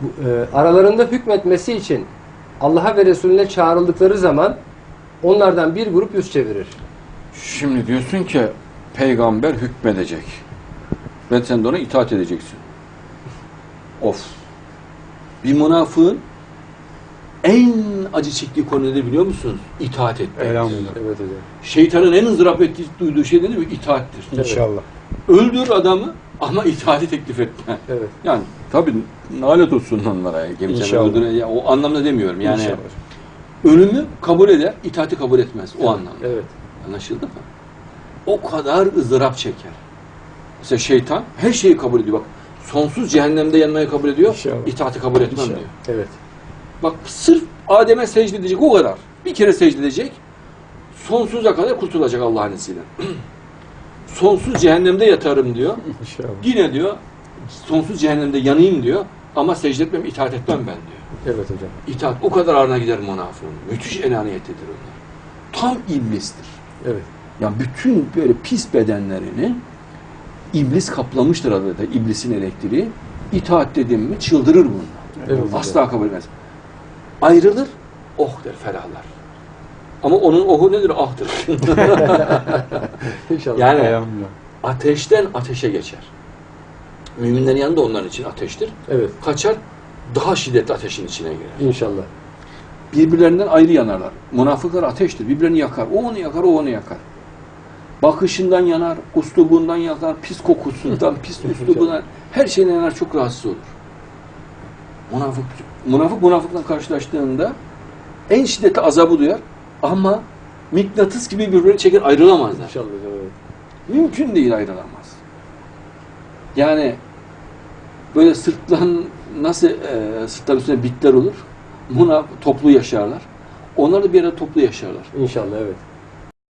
Bu, e, aralarında hükmetmesi için Allah'a ve Resulüne çağrıldıkları zaman onlardan bir grup yüz çevirir. Şimdi diyorsun ki peygamber hükmedecek. Ve sen de ona itaat edeceksin. Of. Bir münafığın en acı çektiği konu nedir biliyor musunuz? İtaat etmek. Elhamdülillah. Evet hocam. Şeytanın en ızdırap ettiği, duyduğu şey nedir mi? İtaattir. İnşallah. Öldür adamı ama itaati teklif etme. Evet. Yani tabii nalet olsun onlara. İnşallah. öldüre- ya, o anlamda demiyorum. Yani İnşallah. ölümü kabul eder, itaati kabul etmez. O anlamda. Evet. Anlaşıldı mı? O kadar ızdırap çeker. Mesela şeytan her şeyi kabul ediyor. Bak sonsuz cehennemde yanmayı kabul ediyor. İnşallah. İtaati kabul etmem İnşallah. diyor. Evet. Bak sırf Adem'e secde edecek o kadar. Bir kere secde edecek. Sonsuza kadar kurtulacak Allah'ın izniyle. Sonsuz cehennemde yatarım diyor. İnşallah. Yine diyor sonsuz cehennemde yanayım diyor. Ama secde etmem, itaat etmem ben diyor. Evet hocam. İtaat o kadar ağrına gider münafığın. Müthiş enaniyetlidir onlar. Tam iblistir. Evet. Yani bütün böyle pis bedenlerini iblis kaplamıştır adeta. İblisin elektriği. İtaat dedim mi çıldırır bunlar. Evet. Asla kabul etmez. Ayrılır, oh der, ferahlar. Ama onun ohu nedir? Ahtır. İnşallah. yani Elhamdülillah. ateşten ateşe geçer. Müminlerin yanında onların için ateştir. Evet. Kaçar, daha şiddetli ateşin içine girer. İnşallah. Birbirlerinden ayrı yanarlar. Münafıklar ateştir. Birbirlerini yakar. O onu yakar, o onu yakar. Bakışından yanar, uslubundan yakar, pis kokusundan, pis üslubundan, her şeyden yanar, çok rahatsız olur. Münafık, münafık münafıkla karşılaştığında en şiddetli azabı duyar ama mıknatıs gibi birbirine çeker ayrılamazlar. İnşallah. Evet. Mümkün değil ayrılamaz. Yani böyle sırtlan nasıl e, sırtlar üstünde bitler olur. Buna toplu yaşarlar. Onlar da bir arada toplu yaşarlar. İnşallah evet.